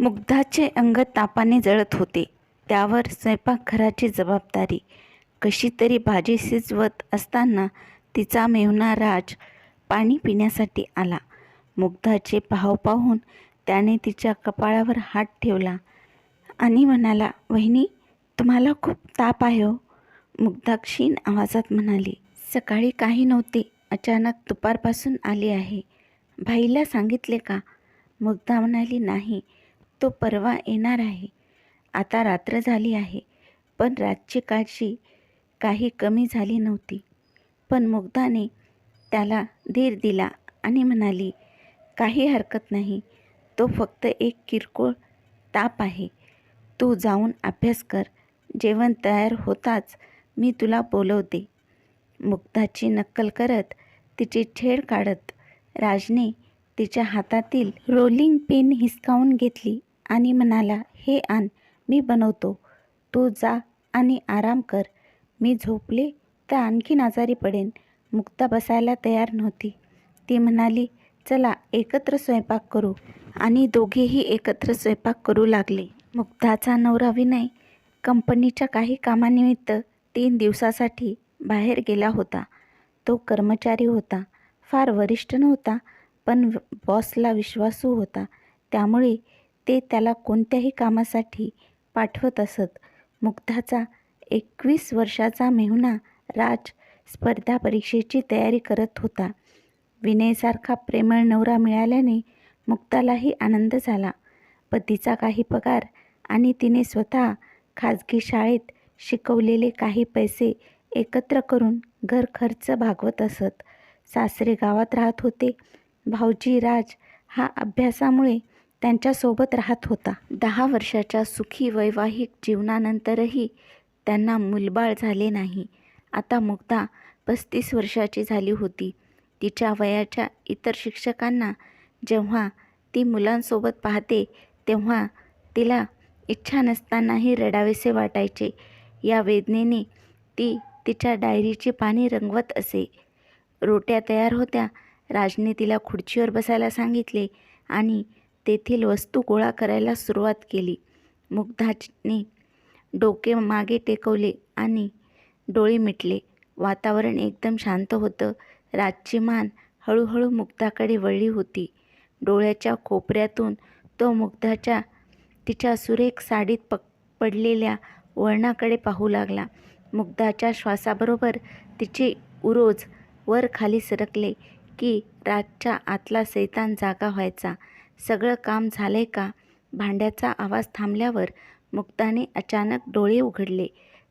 मुग्धाचे अंग तापाने जळत होते. त्यावर स्वयंपाकघराची जबाबदारी. कशी तरी भाजी शिजवत असताना तिचा मेहुणा राज पाणी पिण्यासाठी आला. मुग्धाचे पाहव पाहून त्याने तिच्या कपाळावर हात ठेवला. आणि म्हणाला वहिनी तुम्हाला खूप ताप आहे हो. मुग्धा क्षीण आवाजात म्हणाली सकाळी काही नव्हते. अचानक दुपारपासून आले आहे. भाईला सांगितले का? मुग्धा म्हणाली नाही. तो परवा येणार आहे. आता रात्र झाली आहे. पण रातची काळजी काही कमी झाली नव्हती. पण मुग्धाने त्याला धीर दिला आणि म्हणाली काही हरकत नाही. तो फक्त एक किरकोळ ताप आहे. तू जाऊन अभ्यास कर. जेवण तयार होताच मी तुला बोलवते. मुग्धाची नक्कल करत तिची छेड काढत राजने तिच्या हातातील रोलिंग पिन हिसकावून घेतली. आणि म्हणाला हे आण मी बनवतो. तू जा आणि आराम कर. मी झोपले तर आणखीन आजारी पडेन. मुक्ता बसायला तयार नव्हती. ती म्हणाली चला एकत्र स्वयंपाक करू. आणि दोघेही एकत्र स्वयंपाक करू लागले. मुग्धाचा नवरा विनय कंपनीच्या काही कामानिमित्त तीन दिवसासाठी बाहेर गेला होता. तो कर्मचारी होता. फार वरिष्ठ नव्हता पण बॉसला विश्वासू होता. त्यामुळे ते त्याला कोणत्याही कामासाठी पाठवत असत. मुग्धाचा एकवीस वर्षाचा मेहुणा राज स्पर्धा परीक्षेची तयारी करत होता. विनयसारखा प्रेमळ नवरा मिळाल्याने मुक्तालाही आनंद झाला. पतीचा काही पगार आणि तिने स्वतः खाजगी शाळेत शिकवलेले काही पैसे एकत्र करून घर खर्च भागवत असत. सासरे गावात राहत होते. भाऊजी राज हा अभ्यासामुळे त्यांच्यासोबत राहत होता. दहा वर्षाच्या सुखी वैवाहिक जीवनानंतरही त्यांना मुलबाळ झाले नाही. आता मुग्धा पस्तीस वर्षाची झाली होती. तिच्या वयाच्या इतर शिक्षकांना जेव्हा ती मुलांसोबत पाहते तेव्हा तिला इच्छा नसतानाही रडावेसे वाटायचे. या वेदनेने ती तिच्या डायरीची पाने रंगवत असे. रोट्या तयार होत्या. राजने तिला खुर्चीवर बसायला सांगितले आणि तेथील वस्तू गोळा करायला सुरुवात केली. मुग्धाने डोके मागे टेकवले आणि डोळे मिटले. वातावरण एकदम शांत होतं. राजची मान हळूहळू मुग्धाकडे वळली होती. डोळ्याच्या कोपऱ्यातून तो मुग्धाच्या तिच्या सुरेख साडीत पक पडलेल्या वळणाकडे पाहू लागला. मुग्धाच्या श्वासाबरोबर तिचे उरोज वर खाली सरकले की रातच्या आतला सैतान जागा व्हायचा. सगळं काम झालंय का? भांड्याचा आवाज थांबल्यावर मुक्ताने अचानक डोळे उघडले.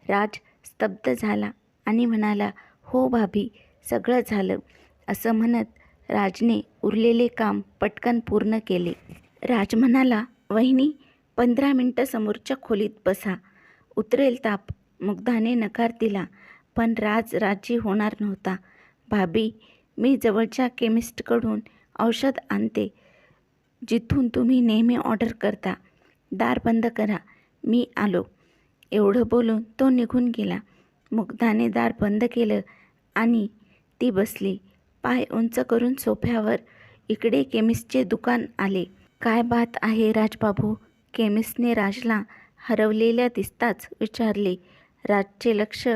राज स्तब्ध झाला आणि म्हणाला हो भाभी सगळं झालं. असं म्हणत राजने उरलेले काम पटकन पूर्ण केले. राज म्हणाला वहिनी पंधरा मिनटं समोरच्या खोलीत बसा. उतरेल ताप. मुग्धाने नकार दिला पण राज राजी होणार नव्हता. भाभी मी जवळच्या केमिस्टकडून औषध आणते. जिथून तुम्ही नेहमी ऑर्डर करता दार बंद करा. मी आलो. एवढं बोलून तो निघून गेला. मुग्धाने दार बंद केलं आणि ती बसली. पाय उंच करून सोफ्यावर इकडे केमिस्टचे दुकान आले. काय बात आहे राजबाबू. केमिस्टने राजला हरवलेल्या दिसताच विचारले. राजचे लक्ष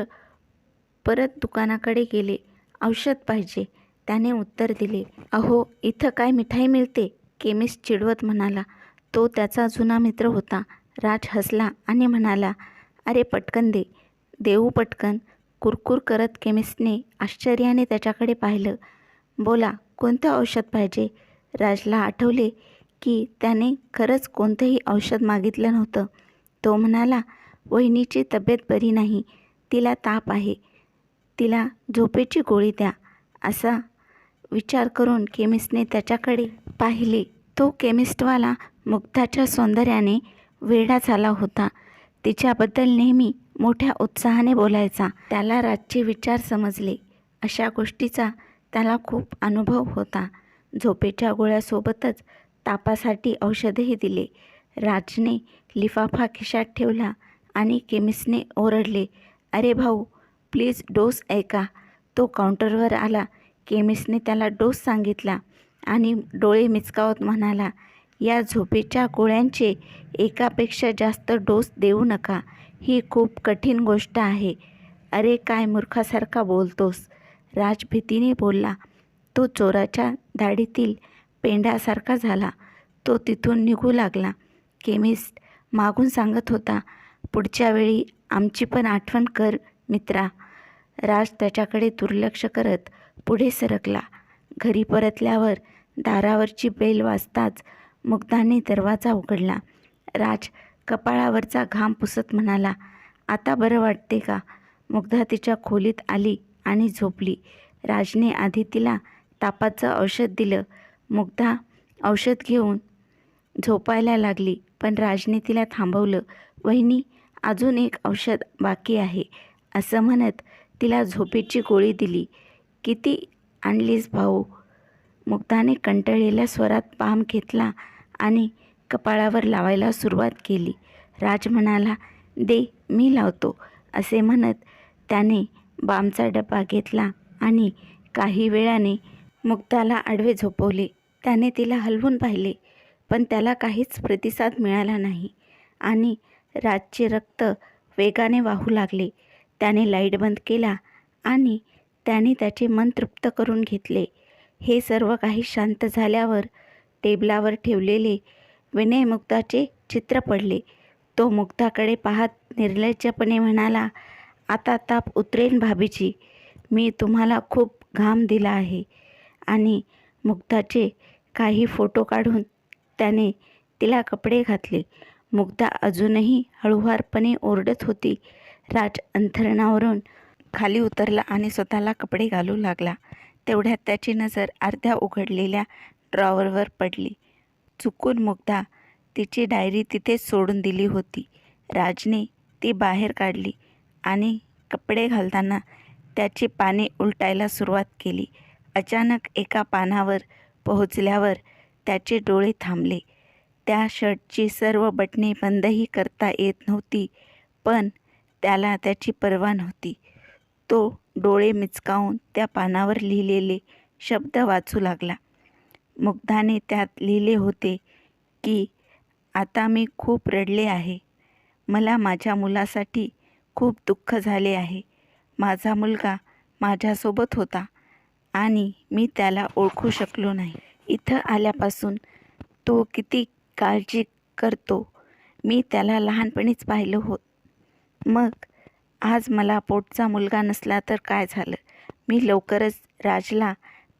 परत दुकानाकडे गेले. औषध पाहिजे. त्याने उत्तर दिले. अहो इथं काय मिठाई मिळते? केमिस्ट चिडवत म्हणाला तो त्याचा जुना मित्र होता. राज हसला आणि म्हणाला अरे पटकन दे देऊ पटकन. कुरकुर करत केमिस्टने आश्चर्याने त्याच्याकडे पाहिलं. बोला कोणतं औषध पाहिजे? राजला आठवले की त्याने खरंच कोणतंही औषध मागितलं नव्हतं. तो म्हणाला वहिनीची तब्येत बरी नाही तिला ताप आहे. तिला झोपेची गोळी द्या असा विचार करून केमिस्टने त्याच्याकडे पाहिले. तो केमिस्टवाला मुग्धाच्या सौंदर्याने वेडा झाला होता. तिच्याबद्दल नेहमी मोठ्या उत्साहाने बोलायचा. त्याला राजचे विचार समजले. अशा गोष्टीचा त्याला खूप अनुभव होता. झोपेच्या गोळ्यासोबतच तापासाठी औषधही दिले. राजने लिफाफा खिशात ठेवला आणि केमिस्टने ओरडले अरे भाऊ प्लीज डोस ऐका. तो काउंटरवर आला. केमिस्टने त्याला डोस सांगितला आणि डोळे मिचकावत म्हणाला या झोपेच्या गोळ्यांचे एकापेक्षा जास्त डोस देऊ नका. ही खूप कठीण गोष्ट आहे. अरे काय मूर्खासारखा बोलतोस. राज भीतीने बोलला तो चोराच्या दाढीतील पेंड्यासारखा झाला. तो तिथून निघू लागला. केमिस्ट मागून सांगत होता पुढच्या वेळी आमची पण आठवण कर मित्रा. राज त्याच्याकडे दुर्लक्ष करत पुढे सरकला. घरी परतल्यावर दारावरची बेल वाजताच मुग्धाने दरवाजा उघडला. राज कपाळावरचा घाम पुसत म्हणाला आता बरं वाटते का? मुग्धा तिच्या खोलीत आली आणि झोपली. राजने आधी तिला तापाचं औषध दिलं. मुग्धा औषध घेऊन झोपायला लागली पण राजने तिला थांबवलं वहिनी अजून एक औषध बाकी आहे. असं म्हणत तिला झोपेची गोळी दिली. किती आणलीस भाऊ? मुग्धाने कंटाळलेल्या स्वरात पाम घेतला आणि कपाळावर लावायला सुरुवात केली. राज म्हणाला दे मी लावतो असे म्हणत त्याने बामचा डबा घेतला आणि काही वेळाने मुग्धाला आडवे झोपवले. त्याने तिला हलवून पाहिले पण त्याला काहीच प्रतिसाद मिळाला नाही आणि राजचे रक्त वेगाने वाहू लागले. त्याने लाइट बंद केला आणि त्याने त्याचे मन तृप्त करून घेतले. हे सर्व काही शांत झाल्यावर टेबलावर ठेवलेले विनय मुग्धाचे चित्र पडले. तो मुग्धाकडे पाहत निर्लज्जपणे म्हणाला आता ताप उतरेन भाभीजी. मी तुम्हाला खूप घाम दिला आहे. आणि मुग्धाचे काही फोटो काढून त्याने तिला कपडे घातले. मुग्धा अजूनही हळुवारपणे ओरडत होती. राज अंथरणावरून खाली उतरला आणि स्वतःला कपडे घालू लागला. तेवढ्यात त्याची नजर अर्ध्या उघडलेल्या ड्रॉवरवर पडली. चुकून मुग्धा तिची डायरी तिथेच सोडून दिली होती. राजने ती बाहेर काढली आणि कपडे घालताना त्याची पाने उलटायला सुरुवात केली. अचानक एका पानावर पोहोचल्यावर त्याचे डोळे थांबले. त्या शर्टची सर्व बटणे बंदही करता येत नव्हती पण त्याला त्याची पर्वा नव्हती. तो डोळे मिचकावून त्या पानावर लिहिलेले शब्द वाचू लागला. मुग्धाने त्यात लिहिले होते की आता मी खूप रडले आहे. मला माझ्या मुलासाठी खूप दुःख झाले आहे. माझा मुलगा माझ्यासोबत होता आणि मी त्याला ओळखू शकलो नाही. इथं आल्यापासून तो किती काळजी करतो. मी त्याला लहानपणीच पाहिलं होत. मग आज मला पोटचा मुलगा नसला तर काय झालं? मी लवकरच राजला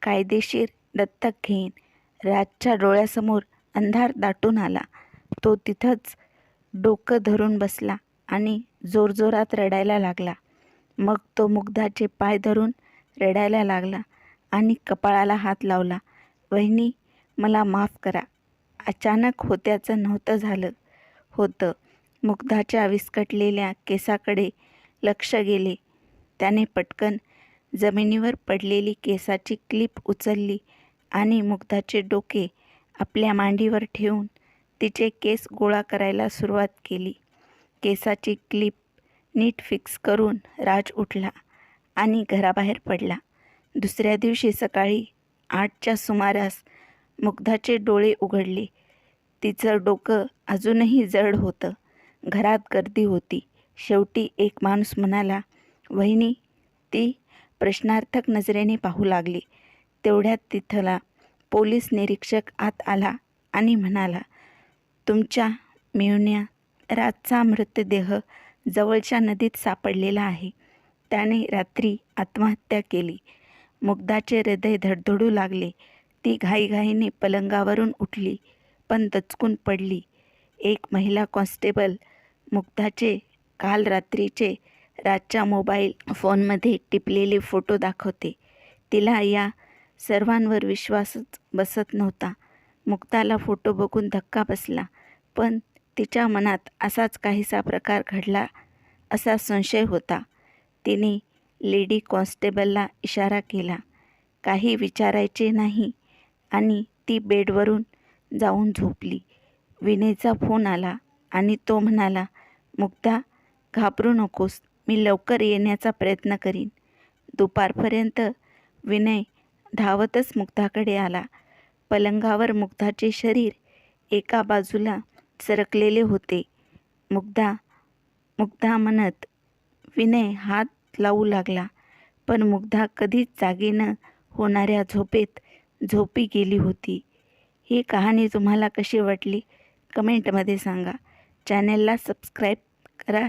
कायदेशीर दत्तक घेईन. राजच्या डोळ्यासमोर अंधार दाटून आला. तो तिथंच डोकं धरून बसला आणि जोरजोरात रडायला लागला. मग तो मुग्धाचे पाय धरून रडायला लागला आणि कपाळाला हात लावला. वहिनी मला माफ करा. अचानक होत्याचं नव्हतं झालं. होतं. मुग्धाच्या विस्कटलेल्या केसाकडे लक्ष गेले. त्याने पटकन जमिनीवर पडलेली केसाची क्लिप उचलली आणि मुग्धाचे डोके आपल्या मांडीवर ठेवून तिचे केस गोळा करायला सुरुवात केली. केसाची क्लिप नीट फिक्स करून राज उठला आणि घराबाहेर पडला. दुसऱ्या दिवशी सकाळी आठच्या सुमारास मुग्धाचे डोळे उघडले. तिचं डोकं अजूनही जड होतं. घरात गर्दी होती. शेवटी एक माणूस म्हणाला वहिनी ती प्रश्नार्थक नजरेने पाहू लागली. तेवढ्यात तिथला पोलीस निरीक्षक आत आला आणि म्हणाला तुमच्या मेवण्या राजचा मृतदेह जवळच्या नदीत सापडलेला आहे. त्याने रात्री आत्महत्या केली. मुग्धाचे हृदय धडधडू लागले. ती घाईघाईने पलंगावरून उठली पण दचकून पडली. एक महिला कॉन्स्टेबल मुग्धाचे काल रात्रीचे राजच्या मोबाईल फोनमध्ये टिपलेले फोटो दाखवते. तिला या सर्वांवर विश्वासच बसत नव्हता. मुक्ताला फोटो बघून धक्का बसला पण तिच्या मनात असाच काहीसा प्रकार घडला असा संशय होता. तिने लेडी कॉन्स्टेबलला इशारा केला काही विचारायचे नाही आणि ती बेडवरून जाऊन झोपली. विनयचा फोन आला आणि तो म्हणाला मुग्धा घाबरू नकोस. मी लवकर येण्याचा प्रयत्न करीन. दुपारपर्यंत विनय धावतच मुग्धाकडे आला. पलंगावर मुग्धाचे शरीर एका बाजूला सरकलेले होते. मुग्धा मुग्धा म्हणत विनय हात लावू लागला. पण मुग्धा कधीच जागी न होणाऱ्या झोपेत झोपी गेली होती. ही कहाणी तुम्हाला कशी वाटली? कमेंटमध्ये सांगा. चॅनेलला सबस्क्राईब करा.